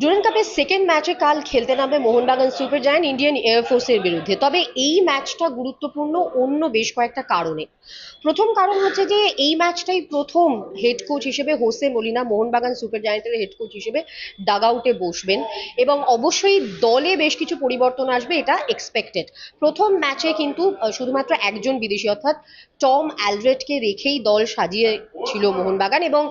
Duran কাপের second ম্যাচে কাল খেলতে নামবে মোহনবাগান সুপার জায়ান্ট ইন্ডিয়ান এয়ারফোর্সের বিরুদ্ধে। তবে এই ম্যাচটা গুরুত্বপূর্ণ অন্য বেশ কয়েকটা কারণে। প্রথম কারণ হচ্ছে যে, এই ম্যাচটাই প্রথম হেড কোচ হিসেবে হোসে মলিনা মোহনবাগান সুপার জায়ান্টের হেড কোচ হিসেবে ডাগ আউটে বসবেন এবং অবশ্যই দলে বেশ কিছু পরিবর্তন আসবে, এটা এক্সপেক্টেড প্রথম ম্যাচে কিন্তু শুধুমাত্র একজন বিদেশি, অর্থাৎ টম অ্যালভ্রেটকে রেখেই দল সাজিয়ে ছিল মোহনবাগান এবং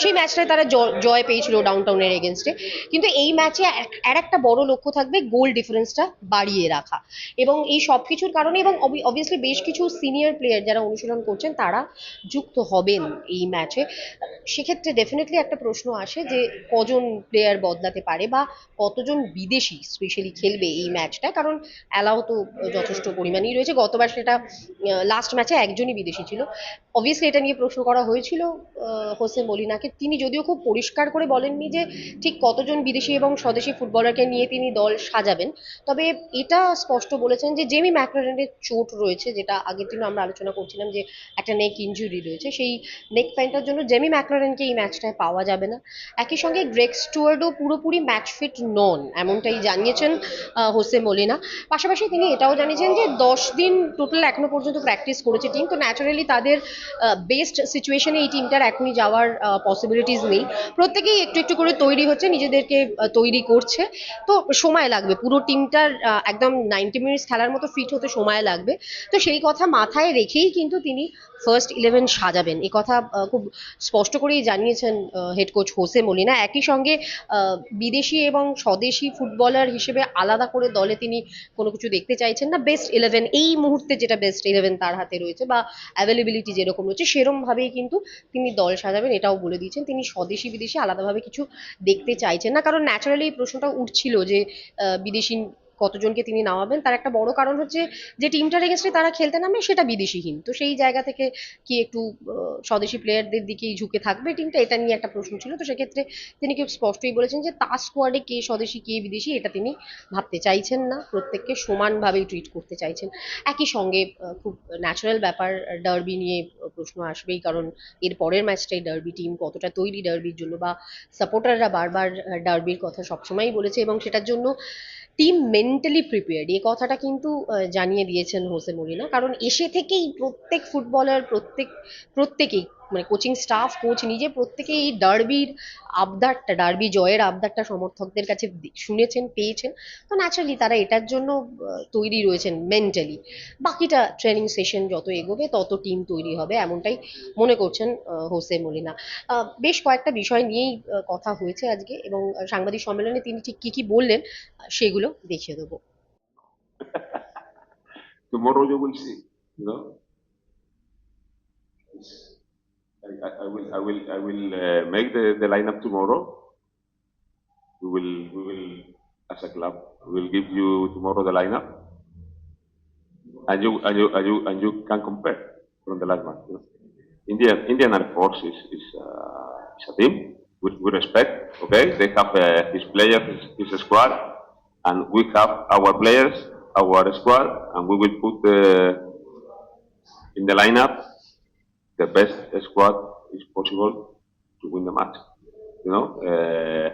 সেই ম্যাচটায় তারা জয় পেয়েছিল ডাউনটাউনের এগেনস্টে কিন্তু এই ম্যাচে আর একটা বড় লক্ষ্য থাকবে গোল ডিফারেন্সটা বাড়িয়ে রাখা। এবং এই সব কিছুর কারণে এবং অবভিয়াসলি বেশ কিছু সিনিয়র প্লেয়ার যারা অনুশীলন করছেন, তারা যুক্ত হবেন এই ম্যাচে সেক্ষেত্রে ডেফিনেটলি একটা প্রশ্ন আসে যে, কজন প্লেয়ার বদলাতে পারে বা কতজন বিদেশি স্পেশালি খেলবে এই ম্যাচটা কারণ অ্যালাও তো যথেষ্ট পরিমাণেই রয়েছে। গতবার সেটা লাস্ট ম্যাচে একজনই বিদেশি ছিল। অবভিয়াসলি এটা নিয়ে প্রশ্ন করা হয়েছিল হোসে মলিনাকে। তিনি যদিও খুব পরিষ্কার করে বলেননি যে ঠিক কতজন বিদেশি এবং স্বদেশি ফুটবলারকে নিয়ে তিনি দল সাজাবেন। তবে এটা স্পষ্ট বলেছেন যে জেমি ম্যাকলারেনের চোট রয়েছে, যেটা আগের দিনও আমরা আলোচনা করছিলাম যে একটা নেক ইনজুরি রয়েছে। সেই নেক পেনটার জন্য জেমি ম্যাকলারেনকে এই ম্যাচটায় পাওয়া যাবে না। একই সঙ্গে গ্রেগ স্টুয়ার্ডও পুরোপুরি ম্যাচ ফিট নন, এমনটাই জানিয়েছেন হোসে মলিনা। পাশাপাশি তিনি এটাও জানিয়েছেন যে দশ দিন টোটাল এখনও পর্যন্ত প্র্যাকটিস করেছে টিম তো ন্যাচারালি তাদের বেস্ট সিচুয়েশনে এই টিমটার এখনই যাওয়ার পসিবিলিটিস নেই। প্রত্যেকেই একটু একটু করে তৈরি হচ্ছে, নিজেদেরকে তৈরি করছে। তো সময় লাগবে, পুরো টিমটার একদম নাইনটি মিনিটস খেলার মতো ফিট হতে সময় লাগবে। তো সেই কথা মাথায় রেখেই কিন্তু তিনি ফার্স্ট ইলেভেন সাজাবেন। এ কথা খুব স্পষ্ট করেই জানিয়েছেন হেড কোচ হোসে মলিনা। একই সঙ্গে বিদেশি এবং স্বদেশি ফুটবলার হিসেবে আলাদা করে দলে তিনি কোনো কিছু দেখতে চাইছেন না। বেস্ট ইলেভেন এই মুহূর্তে যেটা বেস্ট ইলেভেন তার হাতে রয়েছে বা অ্যাভেলেবিলিটি যেরকম রয়েছে সেরম ভাবেই কিন্তু তিনি দল সাজাবেন, এটাও বলে দিয়েছেন। তিনি স্বদেশি, বিদেশি আলাদাভাবে কিছু দেখতে চাইছেন না। কারণ ন্যাচারালি এই প্রশ্নটা উঠছিল যে বিদেশি কতজনকে তিনি নামাবেন, তার একটা বড় কারণ হচ্ছে যে টিমটার এগেনস্টে তারা খেলতে নামে সেটা বিদেশিহীন। তো সেই জায়গা থেকে কি একটু স্বদেশি প্লেয়ারদের দিকেই ঝুঁকে থাকবে টিমটা এটা নিয়ে একটা প্রশ্ন ছিল। তো সেক্ষেত্রে তিনি খুব স্পষ্টই বলেছেন যে তার স্কোয়াডে কে স্বদেশি, কে বিদেশি, এটা তিনি ভাবতে চাইছেন না। প্রত্যেককে সমানভাবেই ট্রিট করতে চাইছেন। একই সঙ্গে খুব ন্যাচারাল ব্যাপার ডার্বি নিয়ে প্রশ্ন আসবেই, কারণ এর পরের ম্যাচটাই ডার্বি টিম কতটা তৈরি ডার্বির জন্য, বা সাপোর্টাররা বারবার ডার্বির কথা সবসময়ই বলেছে এবং সেটার জন্য টিম মেন্টালি প্রিপেয়ার্ড এই কথাটা কিন্তু জানিয়ে দিয়েছেন হোসে মরিনা। কারণ এসে থেকেই প্রত্যেক ফুটবলার প্রত্যেক, প্রত্যেকেই মানে কোচিং স্টাফ কোচ নিজে প্রত্যেকেই এই ডার্বির আবদারটা, ডার্বি জয়ের আবদারটা সমর্থকদের কাছে শুনেছেন, পেয়েছেন। তো ন্যাচারালি তারা এটার জন্য তৈরি রয়েছেন মেন্টালি বাকিটা ট্রেনিং সেশন যত এগোবে, তত টিম তৈরি হবে, এমনটাই মনে করছেন হোসে মলিনা। বেশ কয়েকটা বিষয় নিয়েই কথা হয়েছে আজকে এবং সাংবাদিক সম্মেলনে তিনি ঠিক কি কি বললেন সেগুলো দেখিয়ে দেবো. I, I, will, I will, I will uh, make the, the lineup tomorrow. We will, we will, as a club, we will give you tomorrow the lineup, and you, and you, and you, and you can compare from the last match. Indian, Indian Air Force is, is, uh, is a team with, with respect. Okay, they have uh, his players, his, his squad, and we have our players, our squad, and we will put the in the lineup the best squad is possible to win the match. You know, uh,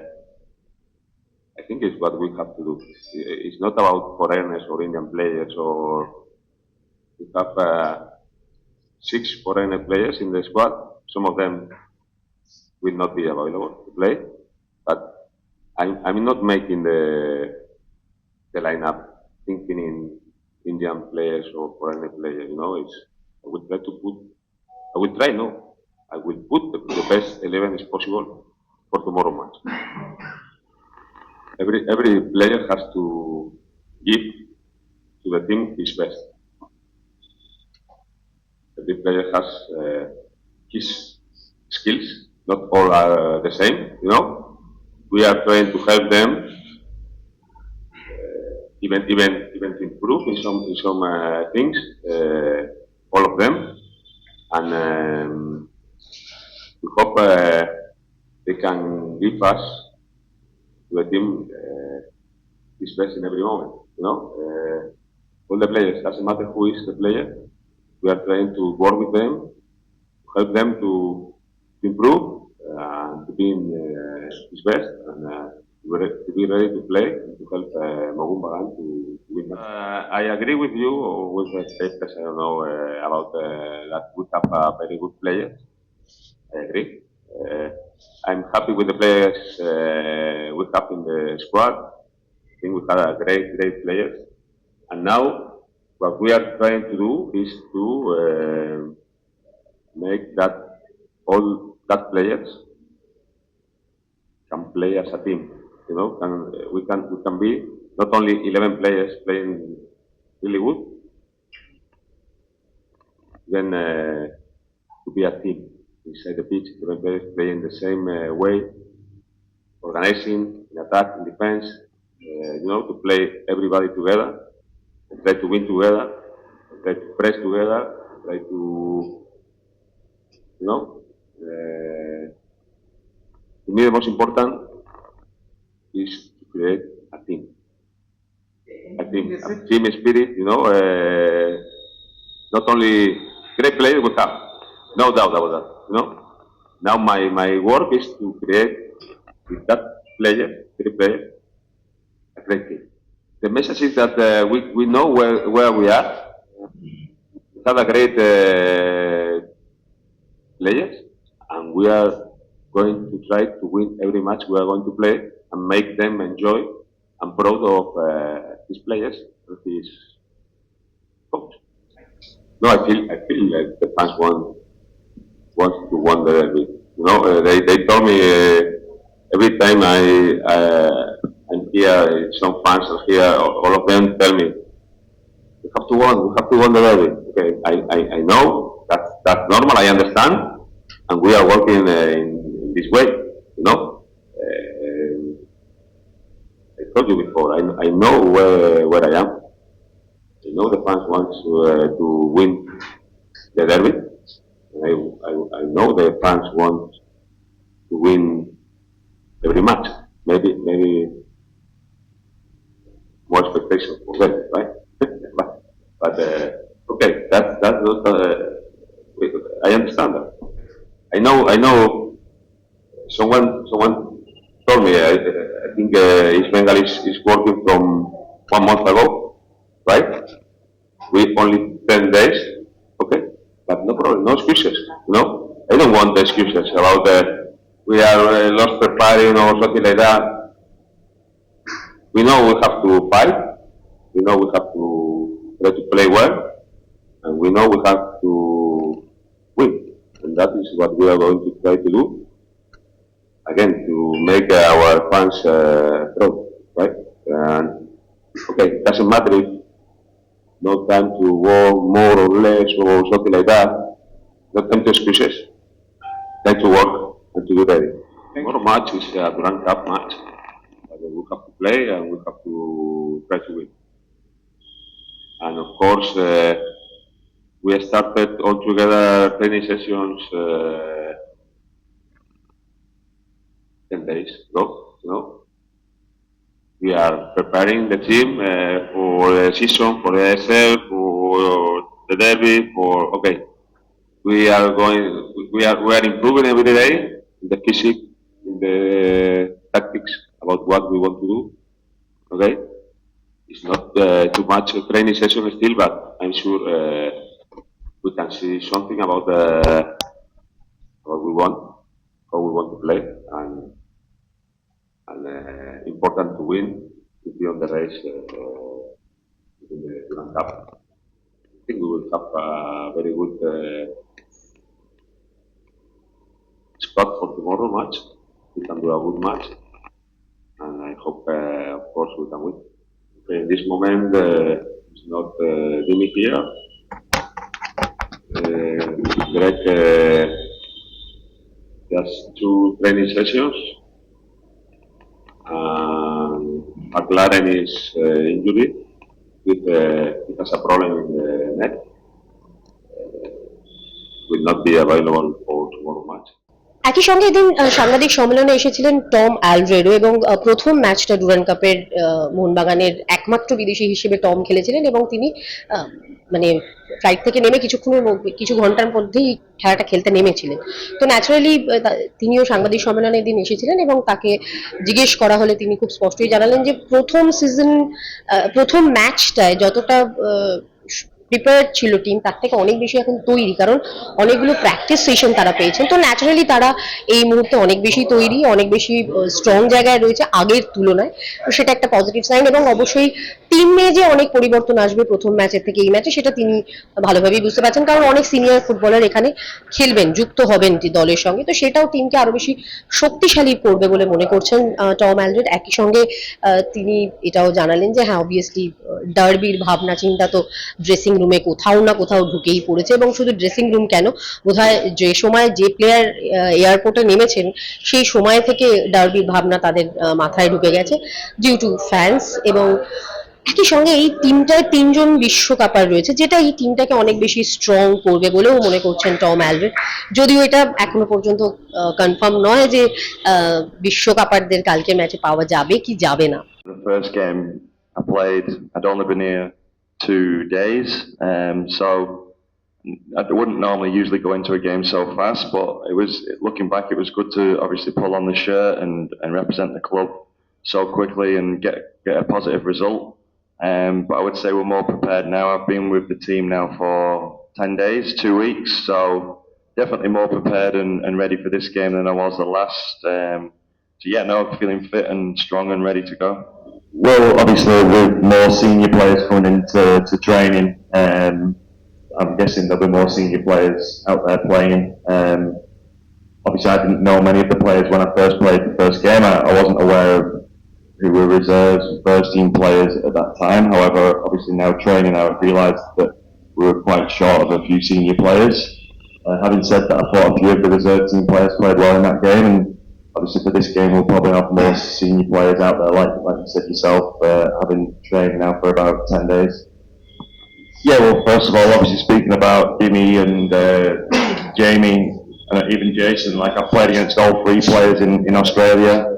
I think it's what we have to do. It's not about foreigners or Indian players or we have uh, six foreigner players in the squad. Some of them will not be available to play, but I'm, I'm not making the the lineup thinking in Indian players or foreigner players. You know, it's I will try to put I will try, no. I will put the, the best 11 as possible for tomorrow match. Every, every player has to give to the team his best. Every player has uh, his skills. Not all are the same, you know. We are trying to help them uh, even, even, even to improve in some, in some uh, things, uh, all of them and um, we hope uh, they can give us to the team uh, his best in every moment. You know, uh, all the players doesn't matter who is the player. We are trying to work with them, help them to, improve uh, to be in uh, his best, and uh, to be ready to play to help uh, to to win. Uh, I agree with you with the statements, I don't know, uh, about uh, that we have a very good players. I agree. Uh, I'm happy with the players uh, we have in the squad. I think we have a great, great players. And now, what we are trying to do is to uh, make that all that players can play as a team. You know, can, we can we can be not only 11 players playing really good, then uh, to be a team inside the pitch, 11 players playing the same uh, way, organizing, in attack, in defense. Uh, you know, to play everybody together, try to win together, try to press together, try to, you know. Uh, to me, the most important is to create a team. A spirit, you know, uh, not only great players we have, no doubt about that, you know. Now my, my work is to create with that player, great player, a great team. The message is that uh, we, we know where, where we are. We have a great uh, players, and we are going to try to win every match we are going to play and make them enjoy and proud of uh, these players and his coach. No, I feel I feel like the fans want want to win the derby. You know, uh, they they told me uh, every time I uh, I'm here, some fans are here, all of them tell me we have to win, we have to win the derby. Okay, I, I, I know that's that's normal. I understand, and we are working uh, in, in this way. You know, uh, I told you before. I, I know where where I am. I know the fans want to uh, to win the derby. I, I I know the fans want to win every match. Maybe maybe more expectation for them, right? but but uh, okay, that's that's not, uh, I understand that. I know I know. Someone someone told me. I think uh, East Bengal is, is working from one month ago, right? We only ten days, okay, but no problem, no excuses. Know, I don't want the excuses about uh, we are uh, lost preparing or something like that. We know we have to fight. We know we have to try to play well, and we know we have to win, and that is what we are going to try to do. Again, to make our fans uh, proud, right? And okay, it doesn't matter if no time to work more or less or something like that. Not time to excuses. Time to work and to be ready. Tomorrow match is a Grand Cup match. We have to play and we have to try to win. And of course, uh, we started all together training sessions uh, 10 days ago, you know. We are preparing the team uh, for the season, for the SL, for the derby, for, okay. We are going, we are, we are improving every day in the physics, in the tactics about what we want to do, okay? It's not uh, too much training session still, but I'm sure uh, we can see something about uh, what we want, how we want to play, and and uh, important to win to be on the race uh, in the Grand Cup. I think we will have a very good uh, spot for tomorrow match. We can do a good match, and I hope, uh, of course, we can win. Okay, in this moment, uh, it's not uh, Jimmy here. Uh, Greg uh, just two training sessions. And McLaren is uh, injured with uh, he has a problem in the neck. Uh, will not be available for tomorrow match. একই সঙ্গে এদিন সাংবাদিক সম্মেলনে এসেছিলেন Tom অ্যালড্রেডো এবং প্রথম ম্যাচটা Duran কাপের মোহনবাগানের একমাত্র বিদেশি হিসেবে টম খেলেছিলেন এবং তিনি মানে ফ্লাইট থেকে নেমে কিছুক্ষণের মধ্যে, কিছু ঘণ্টার মধ্যেই খেলাটা খেলতে নেমেছিলেন। তো ন্যাচারালি তিনিও সাংবাদিক সম্মেলনে দিন এসেছিলেন এবং তাকে জিজ্ঞেস করা হলে তিনি খুব স্পষ্টই জানালেন যে প্রথম সিজন প্রথম ম্যাচটায় যতটা প্রিপেয়ার ছিল টিম তার থেকে অনেক বেশি এখন তৈরি। কারণ অনেকগুলো প্র্যাকটিস সেশন তারা পেয়েছেন। তো ন্যাচারালি তারা এই মুহূর্তে অনেক বেশি তৈরি, অনেক বেশি স্ট্রং জায়গায় রয়েছে আগের তুলনায়। তো সেটা একটা পজিটিভ সাইন এবং অবশ্যই টিমে যে অনেক পরিবর্তন আসবে প্রথম ম্যাচের থেকে এই ম্যাচে সেটা তিনি ভালোভাবেই বুঝতে পারছেন। কারণ অনেক সিনিয়র ফুটবলার এখানে খেলবেন, যুক্ত হবেন দলের সঙ্গে। তো সেটাও টিমকে আরও বেশি শক্তিশালী করবে বলে মনে করছেন টম অ্যালড্রেড। একই সঙ্গে তিনি এটাও জানালেন যে হ্যাঁ অবভিয়াসলি ডার্বির ভাবনা, চিন্তা তো ড্রেসিং রুমে কোথাও না কোথাও ঢুকেই পড়েছে। এবং শুধু ড্রেসিং রুম কেন, বোধহয় যে সময় যে প্লেয়ার এয়ারপোর্টে নেমেছেন, সেই সময় থেকে ডার্বির ভাবনা তাদের মাথায় ঢুকে গেছে। ডিউ টু ফ্যান্স এবং একই সঙ্গে এই টিমটায় তিনজন বিশ্বকাপার রয়েছে যেটা এই টিমটাকে অনেক বেশি স্ট্রং করবে বলেও মনে করছেন টম অ্যালড্রেড যদিও এটা এখনও পর্যন্ত কনফার্ম নয় যে বিশ্বকাপারদের কালকে ম্যাচে পাওয়া যাবে কি যাবে না two days, um, so I wouldn't normally usually go into a game so fast. But it was looking back, it was good to obviously pull on the shirt and, and represent the club so quickly and get get a positive result. Um, but I would say we're more prepared now. I've been with the team now for ten days, two weeks, so definitely more prepared and, and ready for this game than I was the last. Um, so yeah, no, feeling fit and strong and ready to go. Well, obviously with more senior players coming into to training, um, I'm guessing there'll be more senior players out there playing. Um, obviously, I didn't know many of the players when I first played the first game. I, I wasn't aware of who were reserves, first team players at that time. However, obviously now training, I realised that we were quite short of a few senior players. Uh, having said that, I thought a few of the reserve team players played well in that game, and obviously for this game we'll probably have more senior players out there, like like you said yourself, uh, having trained now for about ten days. Yeah, well, first of all, obviously speaking about Jimmy and uh, Jamie and even Jason, like I've played against all three players in, in Australia.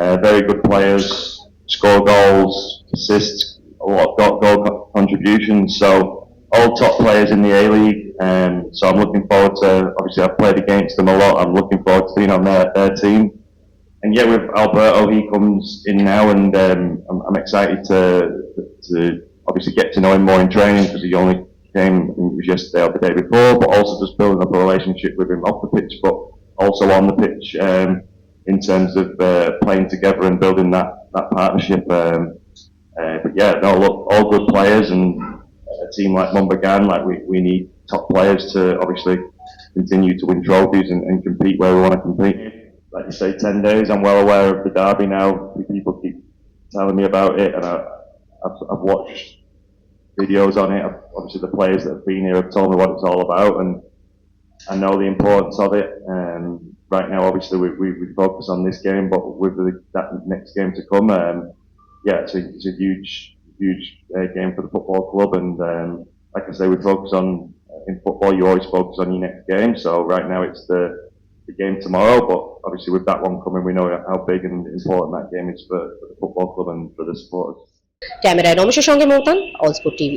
Uh, very good players, score goals, assists, a lot of goal, goal contributions. So all top players in the A League. Um, so I'm looking forward to. Obviously, I've played against them a lot. I'm looking forward to being on their, their team. And yeah, with Alberto, he comes in now, and um, I'm, I'm excited to to obviously get to know him more in training because he only came was yesterday or the day before, but also just building up a relationship with him off the pitch, but also on the pitch um, in terms of uh, playing together and building that that partnership. Um, uh, but yeah, no, look, all good players, and a team like Mumbagan, like we, we need top players to obviously continue to win trophies and, and compete where we want to compete. Like you say, 10 days, I'm well aware of the derby now. People keep telling me about it, and I, I've, I've watched videos on it. I've, obviously, the players that have been here have told me what it's all about, and I know the importance of it. Um, right now, obviously, we, we, we focus on this game, but with the, that next game to come, um, yeah, it's a, it's a huge, huge uh, game for the football club. And um, like I say, we focus on in football. You always focus on your next game. So right now, it's the the game tomorrow. But obviously, with that one coming, we know how big and important that game is for, for the football club and for the supporters. ক্যামেরায় রমেশের সঙ্গে মৌতান all sport TV